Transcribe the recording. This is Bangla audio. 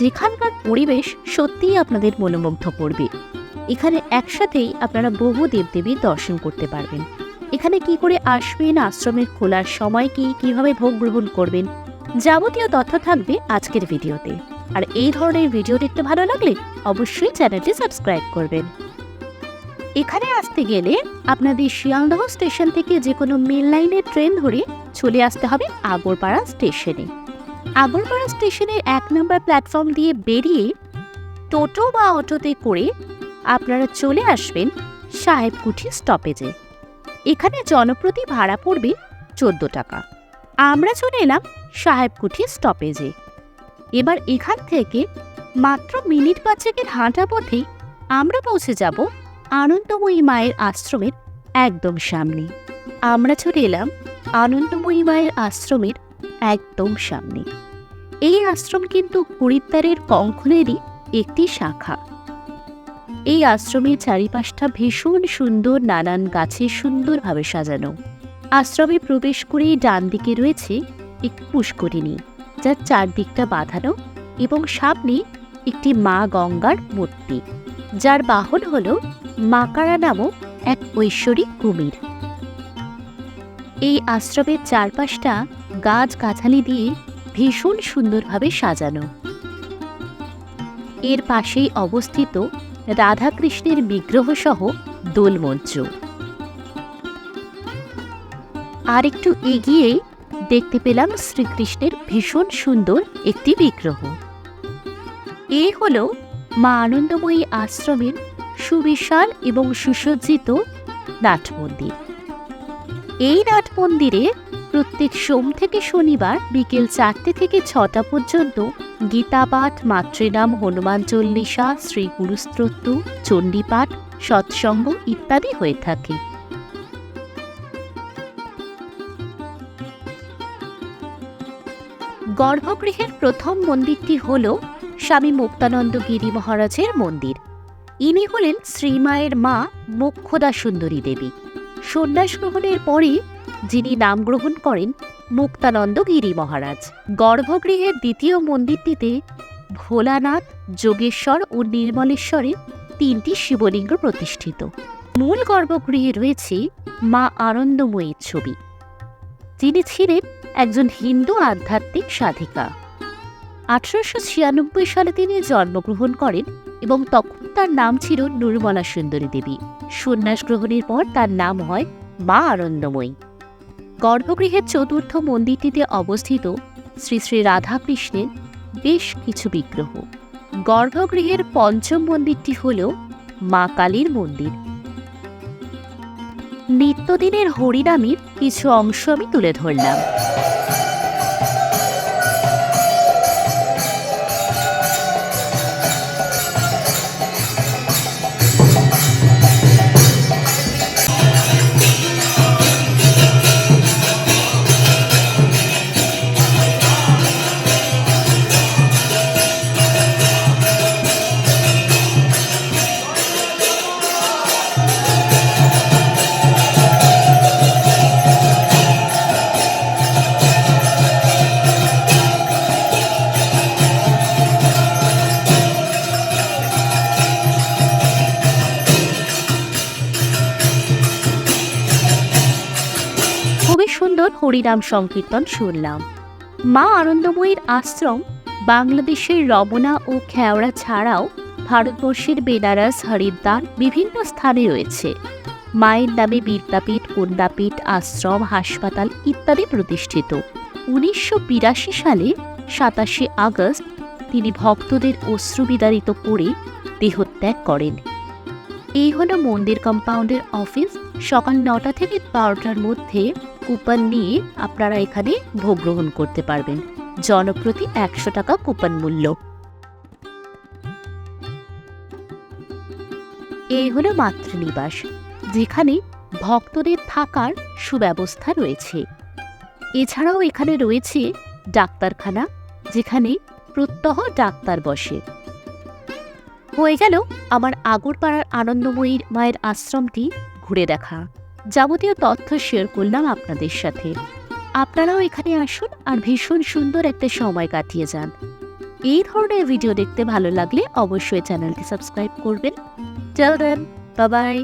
যেখানকার পরিবেশ সত্যিই আপনাদের মনোমুগ্ধ করবে। এখানে একসাথেই আপনারা বহু দেবদেবীর দর্শন করতে পারবেন। এখানে কি করে আসবেন, আশ্রমের খোলার সময় কি, কীভাবে ভোগ গ্রহণ করবেন, যাবতীয় তথ্য থাকবে আজকের ভিডিওতে। আর এই ধরনের ভিডিও দেখতে ভালো লাগলে অবশ্যই চ্যানেলটি সাবস্ক্রাইব করবেন। এখানে আসতে গেলে আপনাদের শিয়ালদহ স্টেশন থেকে যে কোনো মেল লাইনের ট্রেন ধরে চলে আসতে হবে আগরপাড়া স্টেশনে। আগরপাড়া স্টেশনের এক নম্বর প্ল্যাটফর্ম দিয়ে বেরিয়ে টোটো বা অটোতে করে আপনারা চলে আসবেন সাহেবকুঠি স্টপেজে। এখানে জনপ্রতি ভাড়া পড়বে চোদ্দ টাকা। আমরা চলে এলাম সাহেবকুঠি স্টপেজে। এবার এখান থেকে মাত্র মিনিট পাঁচেকের হাঁটা পথেই আমরা পৌঁছে যাব আনন্দময়ী মায়ের আশ্রমের একদম সামনে। আমরা চলে এলাম আনন্দময়ী মায়ের আশ্রমের একদম সামনে। এই আশ্রম কিন্তু হরিদ্বারের কঙ্কনেরই একটি শাখা। এই আশ্রমের চারিপাশটা ভীষণ সুন্দর, নানান গাছে সুন্দরভাবে সাজানো। আশ্রমে প্রবেশ করেই ডান দিকে রয়েছে একটি পুষ্করিণী, যার চারদিকটা বাঁধানো এবং সামনে একটি মা গঙ্গার মূর্তি, যার বাহন হল মাকারা নামক এক ঐশ্বরিক কুমির। এই আশ্রমের চারপাশটা গাছ গাছালি দিয়ে ভীষণ সুন্দরভাবে সাজানো। এর পাশেই অবস্থিত রাধাকৃষ্ণের বিগ্রহ সহ দোলমঞ্চ। আর একটু এগিয়েই দেখতে পেলাম শ্রীকৃষ্ণের ভীষণ সুন্দর একটি বিগ্রহ। এ হল মা আনন্দময়ী আশ্রমের সুবিশাল এবং সুসজ্জিত নাট মন্দির। এই নাট মন্দিরে প্রত্যেক সোম থেকে শনিবার বিকেল চারটে থেকে ছটা পর্যন্ত গীতাপাঠ, মাতৃনাম, হনুমান চল্লিশা, শ্রী গুরুস্ত্রোত্ত চণ্ডীপাঠ, সৎসঙ্গ ইত্যাদি হয়ে থাকে। গর্ভগৃহের প্রথম মন্দিরটি হল স্বামী মুক্তানন্দ গিরি মহারাজের মন্দির। ইনি হলেন শ্রীমায়ের মা মোক্ষদা সুন্দরী দেবী। সন্ন্যাস গ্রহণের পরে যিনি নাম গ্রহণ করেন মুক্তানন্দ গিরি মহারাজ। গর্ভগৃহের দ্বিতীয় মন্দিরটিতে ভোলানাথ, যোগেশ্বর ও নির্মলেশ্বরের তিনটি শিবলিঙ্গ প্রতিষ্ঠিত। মূল গর্ভগৃহে রয়েছে মা আনন্দময়ীর ছবি। যিনি ছিলেন একজন হিন্দু আধ্যাত্মিক সাধিকা। আঠারোশো ছিয়ানব্বই সালে তিনি জন্মগ্রহণ করেন এবং তখন তার নাম ছিল নুরমলা সুন্দরী দেবী। সন্ন্যাস গ্রহণের পর তার নাম হয় মা আনন্দময়ী। গর্ভগৃহের চতুর্থ মন্দিরটিতে অবস্থিত শ্রী শ্রী রাধাকৃষ্ণের বেশ কিছু বিগ্রহ। গর্ভগৃহের পঞ্চম মন্দিরটি হল মা কালীর মন্দির। নিত্যদিনের হরিনামের কিছু অংশ আমি তুলে ধরলাম। খুবই সুন্দর হরিনাম সংকীর্তন শুনলাম। মা আনন্দময়ীর আশ্রম বাংলাদেশের রমনা ও খেওড়া ছাড়াও ভারতবর্ষের বেনারস, হরিদ্বার বিভিন্ন স্থানে রয়েছে। মায়ের নামে বিদ্যাপীঠ কন্যাপীঠ, আশ্রম, হাসপাতাল ইত্যাদি প্রতিষ্ঠিত। উনিশশো বিরাশি সালে সাতাশে আগস্ট তিনি ভক্তদের অশ্রুবিদারিত করে দেহত্যাগ করেন। এই হলো মন্দির কম্পাউন্ডের অফিস। সকাল নটা থেকে বারোটার মধ্যে কুপন নিয়ে আপনারা এখানে ভোগ গ্রহণ করতে পারবেন। জনপ্রতি একশো টাকা কুপন মূল্য। এই হলো মাতৃনিবাস, যেখানে ভক্তদের থাকার সুব্যবস্থা রয়েছে। এছাড়াও এখানে রয়েছে ডাক্তারখানা, যেখানে প্রত্যহ ডাক্তার বসে। হয়ে গেল আমার আগরপাড়ার আনন্দময়ীর মায়ের আশ্রমটি। ঘুরে দেখা। যাবতীয় তথ্য শেয়ার করলাম আপনাদের সাথে। আপনারাও এখানে আসুন আর ভীষণ সুন্দর একটা সময় কাটিয়ে যান। এই ধরনের ভিডিও দেখতে ভালো লাগলে অবশ্যই চ্যানেলটি সাবস্ক্রাইব করবেন। চল দেন বাবাই